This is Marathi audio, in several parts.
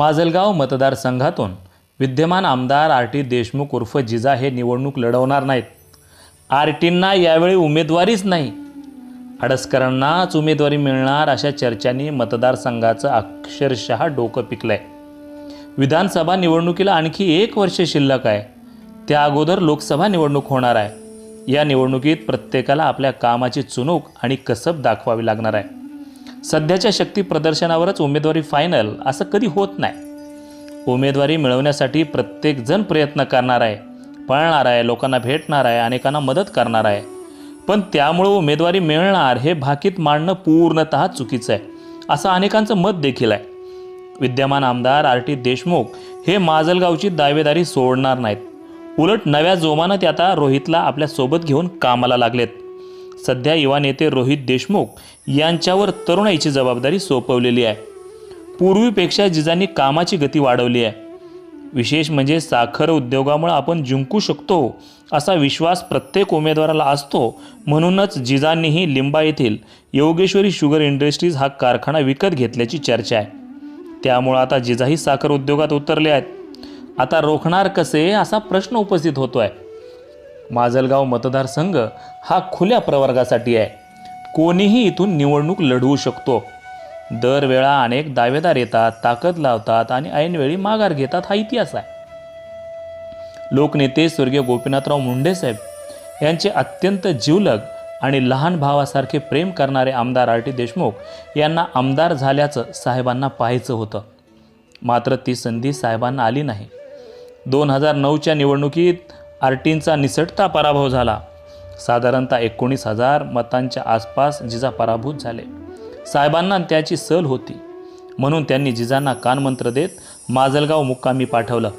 माजलगाव मतदारसंघातून विद्यमान आमदार आर टी देशमुख उर्फ जिजा हे निवडणूक लढवणार नाहीत. आर टींना यावेळी उमेदवारीच नाही. अडसकरांनाच उमेदवारी मिळणार अशा चर्चांनी मतदारसंघाचं अक्षरशः डोकं पिकलं आहे विधानसभा निवडणुकीला आणखी एक वर्ष शिल्लक आहे. त्या अगोदर लोकसभा निवडणूक होणार आहे. या निवडणुकीत प्रत्येकाला आपल्या कामाची चुणूक आणि कसब दाखवावी लागणार आहे. सध्याच्या शक्ती प्रदर्शनावरच उमेदवारी फायनल असं कधी होत नाही. उमेदवारी मिळवण्यासाठी प्रत्येकजण प्रयत्न करणार आहे. पळणार आहे लोकांना भेटणार आहे अनेकांना मदत करणार आहे. पण त्यामुळं उमेदवारी मिळणार हे भाकीत मांडणं पूर्णतः चुकीचं आहे असं अनेकांचं मत देखील आहे. विद्यमान आमदार आर टी देशमुख हे माजलगावची दावेदारी सोडणार नाहीत. उलट नव्या जोमानं ते आता रोहितला आपल्यासोबत घेऊन कामाला लागलेत. सध्या युवा नेते रोहित देशमुख यांच्यावर तरुणाईची जबाबदारी सोपवलेली आहे. पूर्वीपेक्षा जिजांनी कामाची गती वाढवली आहे. विशेष म्हणजे साखर उद्योगामुळे आपण जिंकू शकतो असा विश्वास प्रत्येक उमेदवाराला असतो. म्हणूनच जिजांनीही लिंबा येथील योगेश्वरी शुगर इंडस्ट्रीज हा कारखाना विकत घेतल्याची चर्चा आहे. त्यामुळं आता जिजाही साखर उद्योगात उतरले आहेत. आता रोखणार कसे? असा प्रश्न उपस्थित होतो आहे माजलगाव मतदारसंघ हा खुल्या प्रवर्गासाठी आहे. कोणीही इथून निवडणूक लढवू शकतो. दरवेळा अनेक दावेदार येतात ताकद लावतात आणि ऐनवेळी माघार घेतात हा इतिहास आहे. लोकनेते स्वर्गीय गोपीनाथराव मुंडे साहेब यांचे अत्यंत जीवलग आणि लहान भावासारखे प्रेम करणारे आमदार आर टी देशमुख यांना आमदार झाल्याचं साहेबांना पाहायचं होतं. मात्र ती संधी साहेबांना आली नाही. दोन हजार नऊच्या निवडणुकीत आरटींचा निसटता पराभव झाला. साधारणतः एकोणीस हजार मतांच्या आसपास जिजा पराभूत झाले. साहेबांना त्याची सल होती. म्हणून त्यांनी जिजांना कानमंत्र देत माजलगाव मुक्कामी पाठवलं.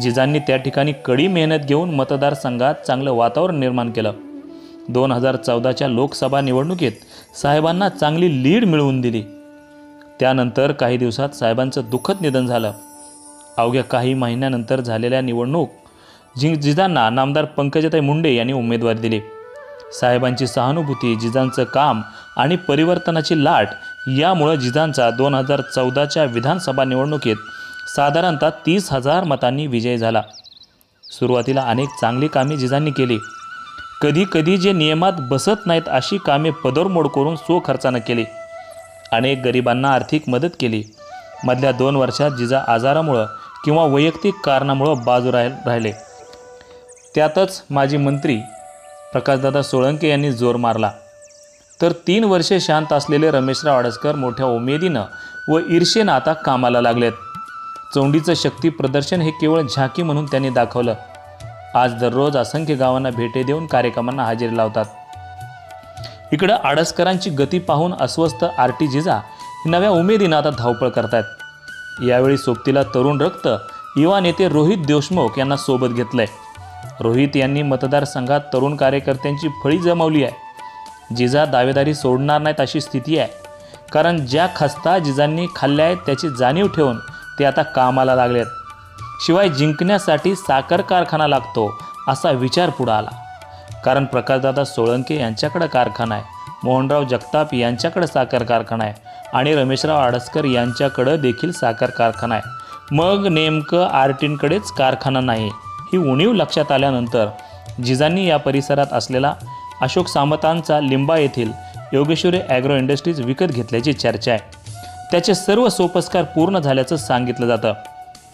जिजांनी त्या ठिकाणी कडी मेहनत घेऊन मतदारसंघात चांगलं वातावरण निर्माण केलं. दोन हजार चौदाच्या लोकसभा निवडणुकीत साहेबांना चांगली लीड मिळवून दिली. त्यानंतर काही दिवसात साहेबांचं दुःखद निधन झालं. अवघ्या काही महिन्यानंतर झालेल्या निवडणूक जिं जिजांना नामदार पंकजाताई मुंडे यांनी उमेदवारी दिली. साहेबांची सहानुभूती जिजांचं काम आणि परिवर्तनाची लाट यामुळं जिजांचा दोन हजार चौदाच्या विधानसभा निवडणुकीत साधारणतः तीस हजार मतांनी विजय झाला. सुरुवातीला अनेक चांगली कामे जिजांनी केली. कधी कधी जे नियमात बसत नाहीत अशी कामे पदरमोड करून स्वखर्चानं केली. अनेक गरिबांना आर्थिक मदत केली. मधल्या दोन वर्षात जिजा आजारामुळं किंवा वैयक्तिक कारणामुळं बाजू राह राहिले. त्यातच माजी मंत्री प्रकाशदादा सोळंके यांनी जोर मारला. तर तीन वर्षे शांत असलेले रमेशराव आडसकर मोठ्या उमेदीनं व ईर्षेनं आता कामाला लागलेत. चोंडीचं शक्ती प्रदर्शन हे केवळ झाकी म्हणून त्यांनी दाखवलं. आज दररोज असंख्य गावांना भेटे देऊन कार्यक्रमांना हजेरी लावतात. इकडं आडसकरांची गती पाहून अस्वस्थ आरटी जिजा नव्या उमेदीनं आता धावपळ करतायत. यावेळी सोबतीला तरुण रक्त युवा नेते रोहित देशमुख यांना सोबत घेतलंय. रोहित यांनी मतदारसंघात तरुण कार्यकर्त्यांची फळी जमवली आहे. जिजा दावेदारी सोडणार नाहीत अशी स्थिती आहे. कारण ज्या खस्ता जिजांनी खाल्ल्या आहेत त्याची जाणीव ठेवून ते आता कामाला लागलेत. शिवाय जिंकण्यासाठी साखर कारखाना लागतो असा विचार पुढं आला. कारण प्रकाशदादा सोळंके यांच्याकडं कारखाना आहे. मोहनराव जगताप यांच्याकडं साखर कारखाना आहे. आणि रमेशराव आडसकर यांच्याकडं देखील साखर कारखाना आहे. मग नेमकं आरटींकडेच कारखाना नाही. ही उणीव लक्षात आल्यानंतर जिजांनी या परिसरात असलेला अशोक सामतांचा लिंबा येथील योगेश्वरी ॲग्रो इंडस्ट्रीज विकत घेतल्याची चर्चा आहे. त्याचे सर्व सोपस्कार पूर्ण झाल्याचं सांगितलं जातं.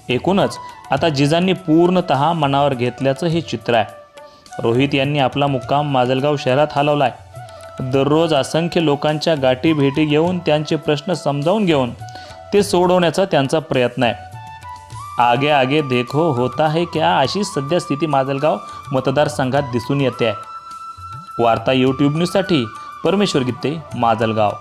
एकूणच आता जिजांनी पूर्णत मनावर घेतल्याचं हे चित्र आहे. रोहित यांनी आपला मुक्काम माजलगाव शहरात हलवला आहे दररोज असंख्य लोकांच्या गाठी भेटी घेऊन त्यांचे प्रश्न समजावून घेऊन ते सोडवण्याचा त्यांचा प्रयत्न आहे. आगे आगे देखो होता है क्या? अशी सध्या स्थिती माजलगाव मतदारसंघात दिसून येते आहे. वार्ता यूट्यूब न्यूजसाठी परमेश्वर गित्ते माजलगाव.